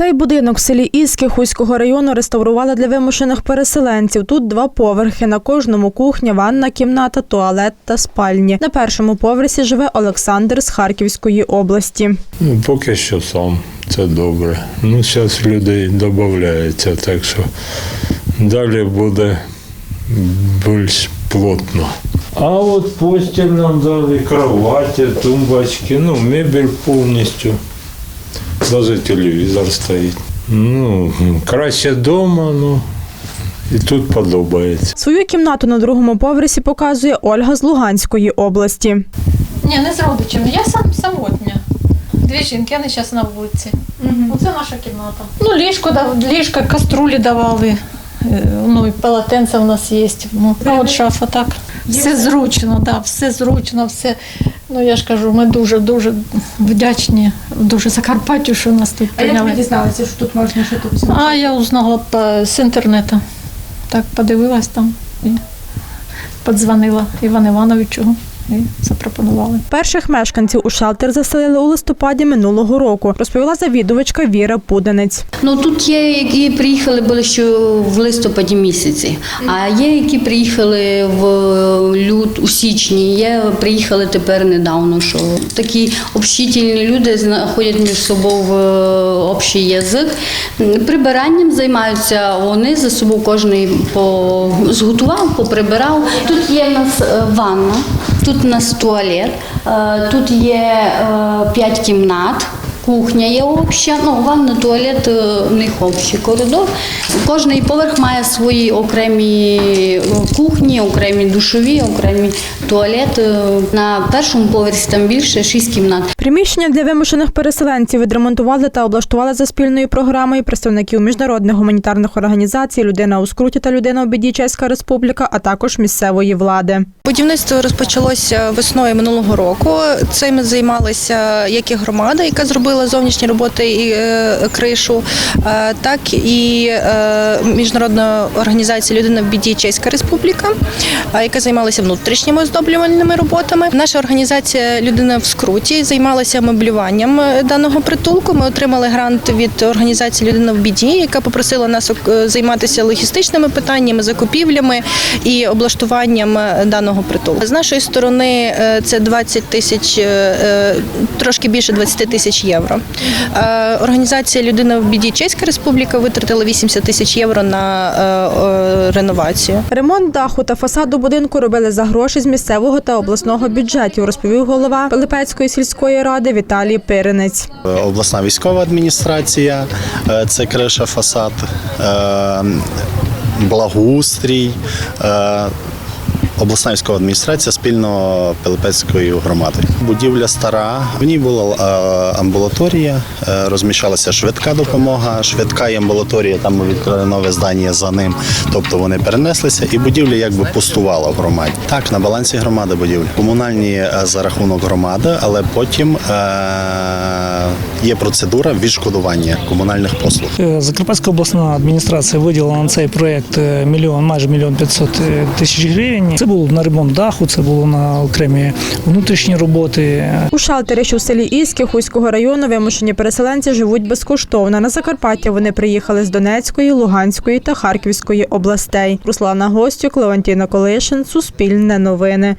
Цей будинок в селі Іски Хуського району реставрували для вимушених переселенців. Тут два поверхи. На кожному кухня, ванна кімната, туалет та спальні. На першому поверсі живе Олександр з Харківської області. Ну, поки що сам, це добре. Ну, зараз людей додається, так що далі буде більш плотно. А от постіль нам дали, кроваті, тумбочки, ну, мебель повністю. Навіть телевізор стоїть. Ну, краще вдома, ну, і тут подобається. Свою кімнату на другому поверсі показує Ольга з Луганської області. Ні, не з родичами. Я сам самотня. Дві жінки, вони зараз на вулиці. Оце наша кімната. Ну, ліжко, дав- ліжко, каструлі давали. Е, Ну, і полотенце у нас є. Ну, а от шафа так. Все зручно, да, все зручно, все. Ну я ж кажу, ми дуже дуже вдячні, дуже Закарпаттю, що нас тут прийняли. дізналися, що тут можна жити всього? А я узнала по, з інтернету. Так, подивилась там і подзвонила Івану Івановичу і запропонували. Перших мешканців у шелтер заселили у листопаді минулого року, розповіла завідувачка Віра Пуденець. Ну тут є, які приїхали були ще в листопаді місяці, а є, які приїхали в люд у січні. Є приїхали тепер недавно. Що такі общительні люди знаходять між собою в общий язик. Прибиранням займаються вони за собою кожен по зготував, поприбирав. Тут є в нас е, ванна, тут у нас туалет, е, тут є е, п'ять кімнат. Кухня є обща, ну ванна, туалет е, в них общий коридор. Кожний поверх має свої окремі е, кухні, окремі душові, окремі туалети. На першому поверсі там більше шість кімнат. Приміщення для вимушених переселенців відремонтували та облаштували за спільною програмою представників міжнародних гуманітарних організацій, людина у скруті та людина у біді Чеська Республіка, а також місцевої влади. Будівництво розпочалося весною минулого року. Цим займалася як і громада, яка зробила зовнішні роботи і е, кришу, е, так і е, міжнародна організація Людина в біді Чеська Республіка, яка займалася внутрішніми оздоблювальними роботами. Наша організація Людина в скруті займалася меблюванням даного притулку. Ми отримали грант від організації Людина в біді, яка попросила нас займатися логістичними питаннями, закупівлями і облаштуванням даного притулку. З нашої сторони це 20 тисяч, трошки більше 20 тисяч євро. Е, Організація Людина в біді Чеська Республіка витратила 80 тисяч євро на е, е, реновацію. Ремонт даху та фасаду будинку робили за гроші з місцевого та обласного бюджетів, розповів голова Пилипецької сільської ради Віталій Пиринець. обласна військова адміністрація, е, це криша, фасад, е, благоустрій. Обласна адміністрація спільно Пилипецькою громадою. Будівля стара. В ній була е, амбулаторія, е, розміщалася швидка допомога. Швидка і амбулаторія. Там ми відкрили нове здання за ним. Тобто вони перенеслися, і будівля якби пустувала в громаді. Так, на балансі громади будівлі. Комунальні е, за рахунок громади, але потім є процедура відшкодування комунальних послуг. Закарпатська обласна адміністрація виділила на цей проєкт е, мільйон, майже мільйон п'ятсот тисяч гривень. Це було на ремонт даху, це було на окремі внутрішні роботи. У шалтері, що в селі Іськи Хуйського району, вимушені переселенці живуть безкоштовно. На Закарпаття вони приїхали з Донецької, Луганської та Харківської областей. Руслана Гостюк, Леонтіна Колишин, Суспільне новини.